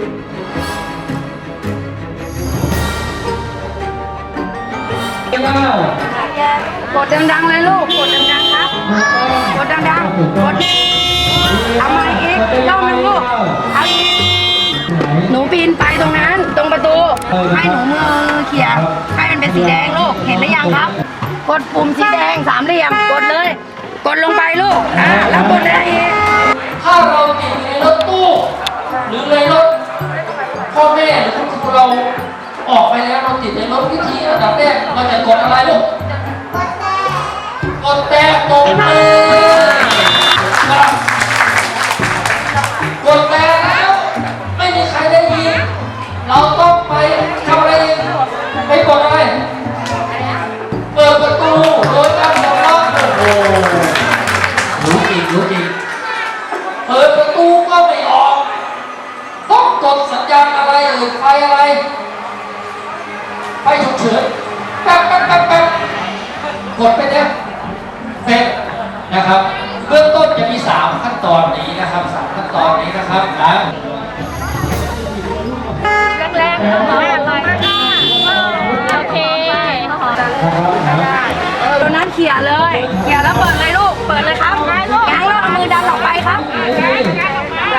กดดังๆเลยลูก กดดังๆครับ กดดังๆ กดเอามาอีกต้องนึงลูก เอาอีก หนูปีนไปตรงนั้น ตรงประตู ให้หนูมือเขี่ยให้มันเป็นสีแดงลูก เห็นหรือยังครับ กดปุ่มสีแดงสามเหลี่ยม กดเลย กดลงไปลูก อ่าแล้วกดได้อีก แล้วเราติดในรถพิธีอันดับแรกเราจะกดอะไรลูก กดแต่ตรงมือ นะครับเบื้องต้นจะมี 3 ขั้นตอนนี้นะครับ3ขั้นตอนนี้นะครับนะแรงๆแม่ไปโอเคตรงนั้นเขี่ยเลยเขี่ยแล้วเปิดเลยลูก เปิดเลยครับง้างแล้วเอามือดันออกไปครับ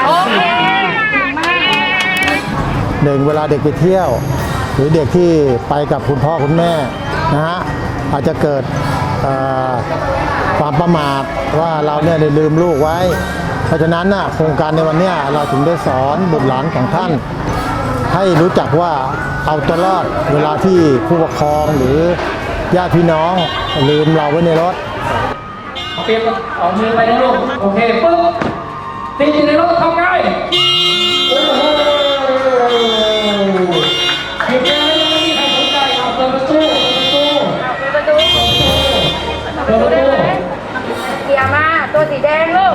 โอเคหนึ่งเวลาเด็กไปเที่ยว หรือเด็กที่ไปกับคุณพ่อคุณแม่นะฮะอาจจะเกิดเอ่อ ความประมาทว่าเราเนี่ยได้ลืมลูกไว้ เพราะฉะนั้นน่ะโครงการในวันเนี้ยเราถึงได้สอนบุตรหลานของท่าน ให้รู้จักว่าเอาตัวรอดเวลาที่ผู้ปกครองหรือญาติพี่น้องลืมเราไว้ในรถเอาเปรียบเอามือไปนะลูกโอเคปึ๊บ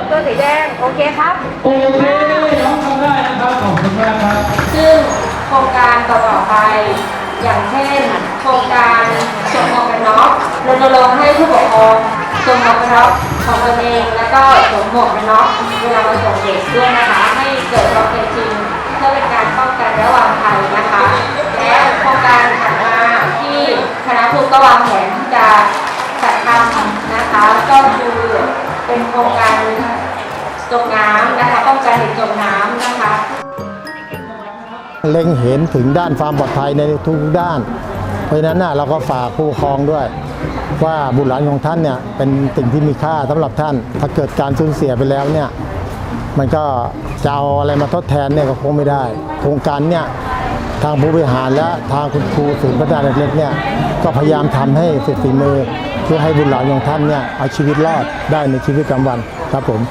ตัวสีแดง โอเคครับโอเคน้องทำได้นะครับ ขอบคุณมากครับ ซึ่งโครงการต่อๆไป อย่างเช่น โครงการสวมหมวกกันน็อกรณรงค์ให้ผู้ปกครองสวมหมวกกันน็อกของตนเอง แล้วก็สวมหมวกกันน็อกเวลามาส่งเด็กด้วยนะคะ ให้เกิดความเป็นจริงเพื่อเป็นการป้องกันและวางภัยนะคะ และโครงการถัดมาที่คณะครูก็วางแผนที่จะจัดทำนะคะ ก็คือเป็นโครงการ จมน้ำนะคะป้องกันเด็กจมน้ำนะคะเล็งเห็นถึงด้านความปลอดภัยในทุกด้าน เพราะฉะนั้นน่ะเราก็ฝากผู้ครองด้วย ว่าบุตรหลานของท่านเนี่ยเป็นสิ่งที่มีค่าสำหรับท่าน ถ้าเกิดการสูญเสียไปแล้วเนี่ยมันก็จะเอาอะไรมาทดแทนเนี่ยก็คงไม่ได้ โครงการเนี่ยทางผู้บริหารและทางคุณครูศูนย์พัฒนาเด็กเล็กเนี่ยก็พยายามทำให้สุดฝีมือ เพื่อให้บุตรหลานของท่านเนี่ยเอาชีวิตรอดได้ในชีวิตประจำวันครับผม